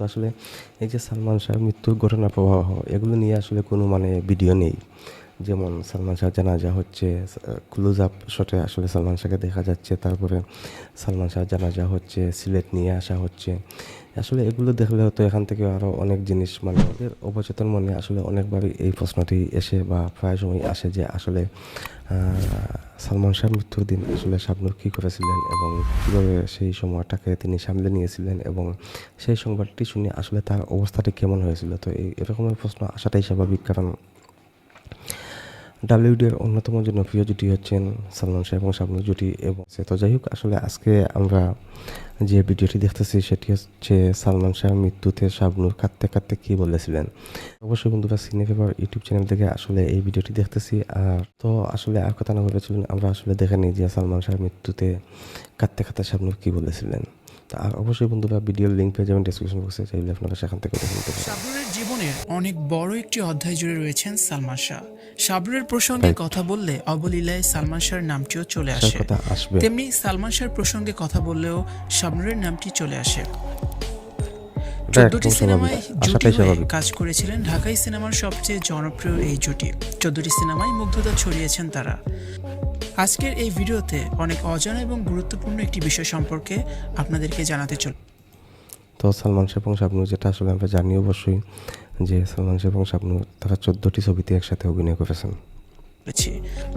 তো আসলে এই যে সালমান শাহের মৃত্যুর ঘটনা প্রবাহ, এগুলো নিয়ে আসলে কোনো মানে ভিডিও নেই। যেমন সালমান শাহ জানাজা হচ্ছে, ক্লোজ আপ শটে আসলে সালমান শাহকে দেখা যাচ্ছে, তারপরে সালমান শাহ জানাজা হচ্ছে, সিলেট নিয়ে আসা হচ্ছে। আসলে এগুলো দেখলে হয়তো এখান থেকে আরও অনেক জিনিস মানে ওদের অবচেতন মনে আসলে অনেকবারই এই প্রশ্নটি এসে বা প্রায় সময় আসে যে আসলে সালমান শাহ মৃত্যুর দিন আসলে শাবনুর কী করেছিলেন এবং কীভাবে সেই সময়টাকে তিনি সামলে নিয়েছিলেন এবং সেই সংবাদটি শুনে আসলে তার অবস্থাটি কেমন হয়েছিল? তো এই এরকমের প্রশ্ন আসাটাই স্বাভাবিক, কারণ ডাব্লিউডির অন্যতম জনপ্রিয় জুটি হচ্ছেন সালমান শাহ এবং শাবনুর জুটি এবং তো যাই হোক, আসলে আজকে আমরা যে ভিডিওটি দেখতেছি সেটি হচ্ছে সালমান শাহের মৃত্যুতে শাবনুর কাঁদতে কাঁদতে কী বলেছিলেন। অবশ্যই বন্ধুরা সিনে ফেভার ইউটিউব চ্যানেল থেকে আসলে এই ভিডিওটি দেখতেছি। আর তো আসলে আর কথা না ভেবেছিলেন আমরা আসলে দেখে নিই যে সালমান শাহের মৃত্যুতে কাঁদতে কাঁদতে শাবনুর কী বলেছিলেন। তো অবশ্যই বন্ধুরা ভিডিওর লিঙ্ক পেয়ে যাবেন ডিসক্রিপশন বক্সে চাইলে আপনারা সেখান থেকে দেখে নিতে পারেন। জীবনের অনেক বড় একটি অধ্যায় জুড়ে রয়েছেন সালমান শাহ। প্রসঙ্গে কথা বললে অবলীলায় সালমান শাহর নামটিও চলে আসে। তেমনি সালমান শাহর প্রসঙ্গে কথা বললেও শাবনুরের নামটি চলে আসে। চোদ্দটি সিনেমায় জুটি হয়ে কাজ করেছিলেন ঢাকাই সিনেমার সবচেয়ে জনপ্রিয় এই জুটি। চোদ্দটি সিনেমায় মুগ্ধতা ছড়িয়েছেন তারা। আজকের এই ভিডিওতে অনেক অজানা এবং গুরুত্বপূর্ণ একটি বিষয় সম্পর্কে আপনাদেরকে জানাতে চল তো সালমান শাহ এবং শাবনূর যেটা আসলে আমরা জানি অবশ্যই যে সালমান শাহ এবং শাবনূর তারা চোদ্দোটি ছবিতে একসাথে অভিনয় করেছেন। করেছি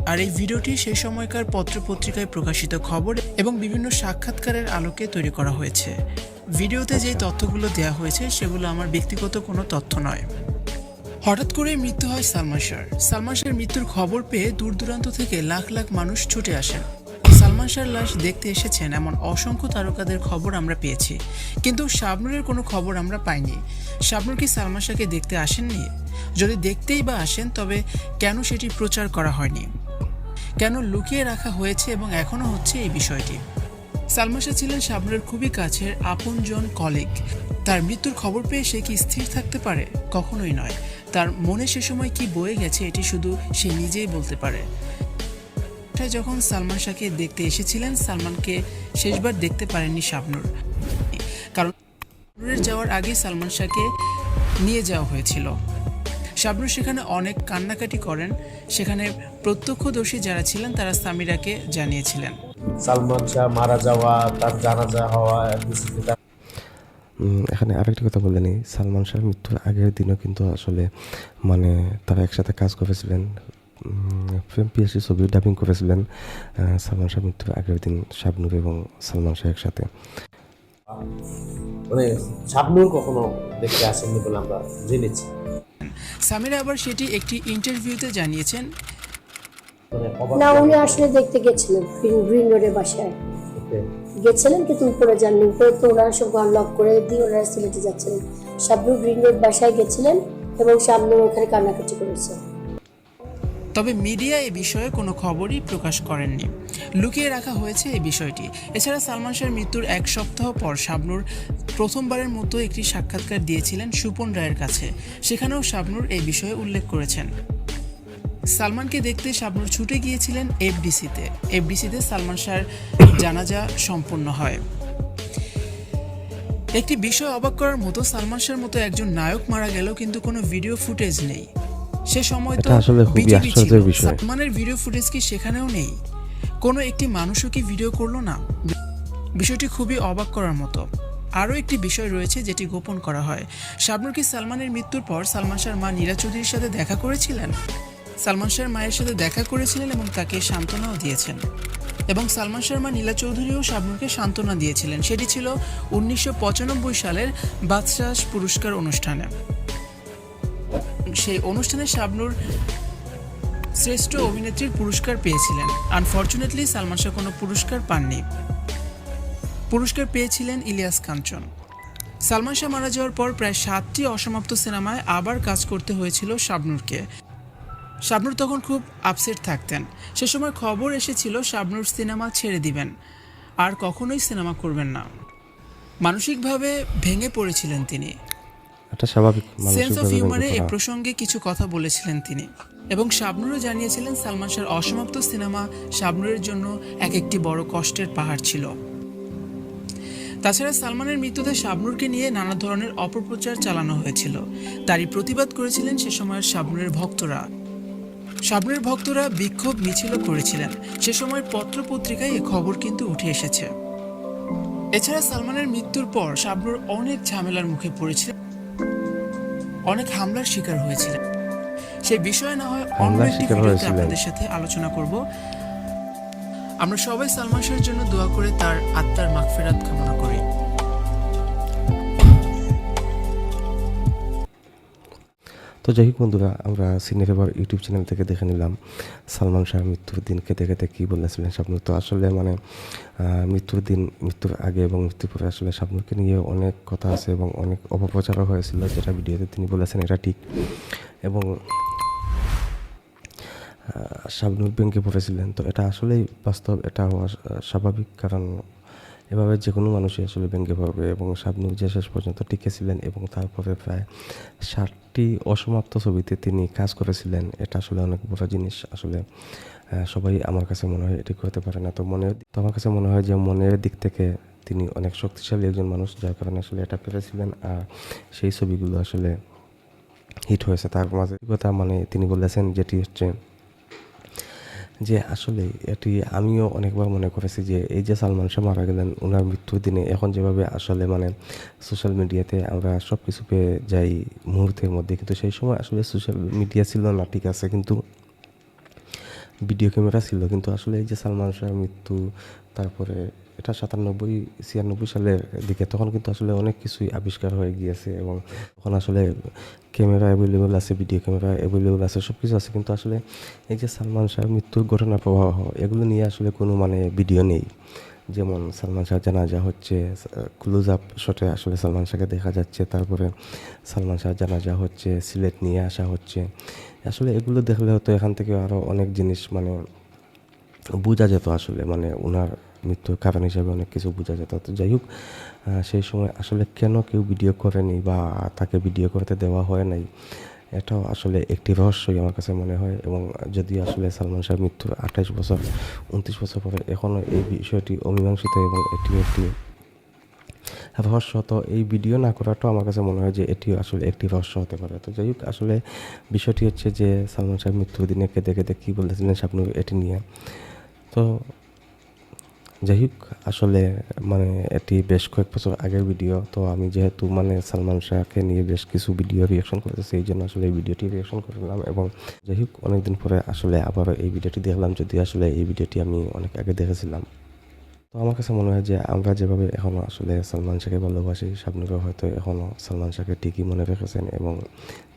আর এই ভিডিওটি সেই সময়কার পত্র পত্রিকায় প্রকাশিত খবর এবং বিভিন্ন সাক্ষাৎকারের আলোকে তৈরি করা হয়েছে। ভিডিওতে যে তথ্যগুলো দেওয়া হয়েছে সেগুলো আমার ব্যক্তিগত কোনো তথ্য নয়। হঠাৎ করেই মৃত্যু হয় সালমান শাহর। সালমান শাহের মৃত্যুর খবর পেয়ে দূর দূরান্ত থেকে লাখ লাখ মানুষ ছুটে আসেন। সালমান শাহর লাশ দেখতে এসেছেন এমন অসংখ্য তারকাদের খবর আমরা পেয়েছি। কিন্তু শাবনুরের কোনো খবর আমরা পাইনি। শাবনুর কি সালমান শাহকে দেখতে আসেননি? যদি দেখতেই বা আসেন, তবে কেন সেটি প্রচার করা হয়নি? কেন লুকিয়ে রাখা হয়েছে এবং এখনও হচ্ছে এই বিষয়টি? সালমান শাহ ছিলেন শাবনুরের খুবই কাছের আপনজন কলিগ তার মৃত্যুর খবর পেয়ে সে কি স্থির থাকতে পারে? কখনোই নয়। তার মনে সে সময় কি বয়ে গেছে এটি শুধু সে নিজেই বলতে পারে। যখন সালমান শাহকে দেখতে এসেছিলেন, সালমানকে শেষবার দেখতে পারেননি শাবনুর। কারণ শাবনুরের যাওয়ার আগে সালমান শাহকে নিয়ে যাওয়া হয়েছিল। শাবনুর সেখানে অনেক কান্নাকাটি করেন। সেখানে প্রত্যক্ষদর্শী যারা ছিলেন, তারা সামিরাকে জানিয়েছিলেন। সালমান শাহ মারা যাওয়া, তার জানাজা হওয়া এখানে আরেকটি কথা বলে নিই। সালমান শাহের মৃত্যুর আগের দিনও কিন্তু আসলে মানে তারা একসাথে কাজ করেছিলেন ফিল্ম পিএসসি ছবি ডাবিং করেছিলেন সালমান শাহ মৃত্যুর আগের দিন শাবনুর এবং সালমান শাহ একসাথে। মানে শাবনুর কখনো দেখতে আসেননি বলে আমরা জেনেছি। সামিরা আবার সেটি একটি ইন্টারভিউতে জানিয়েছেন। মানে না উনি আসলে দেখতে গেছিলেন গ্রিন রোডের বাসায়। গেছিলেন, কিন্তু উপরে যাননি। উপরে তো ওনারা সব ঘর লক করে দিয়ে ওনারা সিলেটে যাচ্ছিলেন। শাবনু গ্রিন রোড বাসায় গেছিলেন এবং শাবনু ওখানে কান্নাকাটি করেছে। তবে মিডিয়া এ বিষয়ে কোনো খবরই প্রকাশ করেননি। লুকিয়ে রাখা হয়েছে এই বিষয়টি। এছাড়া সালমান শাহের মৃত্যুর এক সপ্তাহ পর শাবনুর প্রথমবারের মতো একটি সাক্ষাৎকার দিয়েছিলেন সুপন রায়ের কাছে। সেখানেও শাবনুর এই বিষয়ে উল্লেখ করেছেন। সালমানকে দেখতে শাবনুর ছুটে গিয়েছিলেন এফডিসিতে। এফডিসিতে সালমান শাহর জানাজা সম্পন্ন হয়। একটি বিষয় অবাক করার মতো সালমান শাহর মতো একজন নায়ক মারা গেলেও কিন্তু কোনো ভিডিও ফুটেজ নেই। সে সময় তো আসলে খুবই আশ্চর্যের বিষয়। সালমানের ভিডিও ফুটেজ কি সেখানেও নেই? কোনো একটি মানুষও কি ভিডিও করল না? বিষয়টি খুবই অবাক করার মতো। আরও একটি বিষয় রয়েছে যেটি গোপন করা হয়। শাবনুর কি সালমানের মৃত্যুর পর সালমান শাহর মা নীরা চৌধুরীর সাথে দেখা করেছিলেন? সালমান শাহর মায়ের সাথে দেখা করেছিলেন এবং তাকে সান্ত্বনাও দিয়েছেন। এবং সালমান শাহর মা নীলা চৌধুরীও শাবনুরকে সান্ত্বনা দিয়েছিলেন। সেটি ছিল উনিশশো পঁচানব্বই সালের বাদশাহ পুরস্কার অনুষ্ঠানে। সেই অনুষ্ঠানে শাবনুর শ্রেষ্ঠ অভিনেত্রীর পুরস্কার পেয়েছিলেন। আনফর্চুনেটলি সালমান শাহ কোনো পুরস্কার পাননি। পুরস্কার পেয়েছিলেন ইলিয়াস কাঞ্চন সালমান শাহ মারা যাওয়ার পর প্রায় সাতটি অসমাপ্ত সিনেমায় আবার কাজ করতে হয়েছিল শাবনুরকে। শাবনুর তখন খুব আপসেট থাকতেন। সে সময় খবর এসেছিল শাবনুর সিনেমা ছেড়ে দিবেন। আর কখনোই সিনেমা করবেন না। মানসিকভাবে ভেঙে পড়েছিলেন তিনি। এটা স্বাভাবিক সেন্স অফ হিউমারে এ প্রসঙ্গে কিছু কথা বলেছিলেন তিনি। এবং শাবনুরও জানিয়েছিলেন সালমান শাহর অসমাপ্ত সিনেমা শাবনুরের জন্য এক একটি বড় কষ্টের পাহাড় ছিল। তাছাড়া সালমানের মৃত্যুতে শাবনুরকে নিয়ে নানা ধরনের অপপ্রচার চালানো হয়েছিল। তারই প্রতিবাদ করেছিলেন সে সময়ের শাবনুরের ভক্তরা। শাবনুরের ভক্তরা বিক্ষোভ মিছিলও করেছিলেন। সে সময় পত্র পত্রিকায় এ খবর কিন্তু উঠে এসেছে। এছাড়া সালমানের মৃত্যুর পর শাবনুর অনেক ঝামেলার মুখে পড়েছিলেন। অনেক হামলার শিকার হয়েছিলেন। সেই বিষয়ে না হয় অন্য একটি ভিডিওতে আপনাদের সাথে আলোচনা করব। আমরা সবাই সালমান শাহের জন্য দোয়া করে তার আত্মার মাগফিরাত তো যাই হোক বন্ধুরা, আমরা সিনের এবার ইউটিউব চ্যানেল থেকে দেখে নিলাম সালমান শাহ মৃত্যুর দিন খেতে খেতে কী বলেছিলেন স্বপ্নুর তো আসলে মানে মৃত্যুর দিন, মৃত্যুর আগে এবং মৃত্যুর পরে আসলে স্বপ্নুরকে নিয়ে অনেক কথা আছে এবং অনেক অপপ্রচারও হয়েছিল, যেটা ভিডিওতে তিনি বলেছেন, এটা ঠিক। এবং শাবনুর ব্যাংকে পড়েছিলেন তো এটা আসলেই বাস্তব, এটা হওয়া স্বাভাবিক, কারণ এভাবে যে কোনো মানুষই আসলে ব্যাংকে পড়বে এবং শাবনুর যে শেষ পর্যন্ত টিকে ছিলেন এবং তারপরে প্রায় ষাটটি অসমাপ্ত ছবিতে তিনি কাজ করেছিলেন, এটা আসলে অনেক বড় জিনিস। আসলে সবাই আমার কাছে মনে হয় এটি করতে পারে না। তো মনের তো আমার কাছে মনে হয় যে মনের দিক থেকে তিনি অনেক শক্তিশালী একজন মানুষ, যার কারণে আসলে এটা পেরেছিলেন। আর সেই ছবিগুলো আসলে হিট হয়েছে তার মাঝে। কথা মানে তিনি বলেছেন যেটি হচ্ছে যে আসলে এটি আমিও অনেকবার মনে করেছি যে এই যে সালমান শাহ মারা গেলেন ওনার মৃত্যুর দিনে এখন যেভাবে আসলে মানে সোশ্যাল মিডিয়াতে আমরা সব কিছু পেয়ে যাই মুহূর্তের মধ্যে, কিন্তু সেই সময় আসলে সোশ্যাল মিডিয়া ছিল না, ঠিক আছে, কিন্তু ভিডিও ক্যামেরা ছিল, কিন্তু আসলে এই যে সালমান শাহের মৃত্যু, তারপরে এটা সাতানব্বই, ছিয়ানব্বই সালের দিকে। তখন কিন্তু আসলে অনেক কিছুই আবিষ্কার হয়ে গিয়েছে এবং তখন আসলে ক্যামেরা অ্যাভেলেবল আছে ভিডিও ক্যামেরা অ্যাভেলেবল আছে সব কিছু আছে। কিন্তু আসলে এই যে সালমান শাহের মৃত্যুর ঘটনা প্রবাহ, এগুলো নিয়ে আসলে কোনো মানে ভিডিও নেই। যেমন সালমান শাহ জানাজা হচ্ছে ক্লোজ আপ শটে আসলে সালমান শাহকে দেখা যাচ্ছে। তারপরে সালমান শাহ জানাজা হচ্ছে, সিলেট নিয়ে আসা হচ্ছে। আসলে এগুলো দেখলে হয়তো এখান থেকে আরও অনেক জিনিস মানে বোঝা যেত আসলে মানে ওনার মৃত্যুর কারণ হিসাবে অনেক কিছু বোঝা যেত তো যাই হোক সেই সময় আসলে কেন কেউ ভিডিও করেনি বা তাকে ভিডিও করতে দেওয়া হয় নাই, এটাও আসলে একটি রহস্যই আমার কাছে মনে হয়। এবং যদি আসলে সালমান শাহ মৃত্যুর আঠাইশ বছর উনত্রিশ বছর পরে এখনও এই বিষয়টি অমীমাংসিত এবং এটি একটি রহস্য, তো এই ভিডিও না করাটাও আমার কাছে মনে হয় যে এটিও আসলে একটি রহস্য হতে পারে। তো যাই হোক, আসলে বিষয়টি হচ্ছে যে সালমান শাহের মৃত্যুর দিনে কেঁদে কেঁদে কী বলেছিলেন স্বপ্নুর এটি নিয়ে। তো যাই হোক, আসলে মানে এটি বেশ কয়েক বছর আগের ভিডিও তো আমি যেহেতু মানে সালমান শাহকে নিয়ে বেশ কিছু ভিডিও রিয়াকশন করেছি এই জন্য আসলে এই ভিডিওটি রিয়াকশন করলাম এবং যাই হোক, অনেকদিন পরে আসলে আবার এই ভিডিওটি দেখলাম যদি আসলে এই ভিডিওটি আমি অনেক আগে দেখেছিলাম। তো আমার কাছে মনে হয় যে, আমরা যেভাবে এখনও আসলে সালমান শাহকে ভালোবাসি, স্বপ্নকে হয়তো এখনও সালমান শাহকে ঠিকই মনে রেখেছেন এবং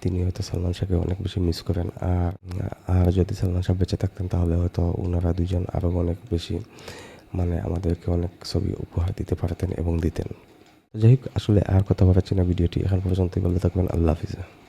তিনি হয়তো সালমান শাহকে অনেক বেশি মিস করেন। আর আর যদি সালমান শাহ বেঁচে থাকতেন, তাহলে হয়তো ওনারা দুজন আরও অনেক বেশি মানে আমাদেরকে অনেক ছবি উপহার দিতে পারতেন এবং দিতেন। যাই হোক, আসলে আর কথা বলার না ভিডিওটি। এখন পর্যন্ত বলে থাকবেন। আল্লাহ হাফিজ।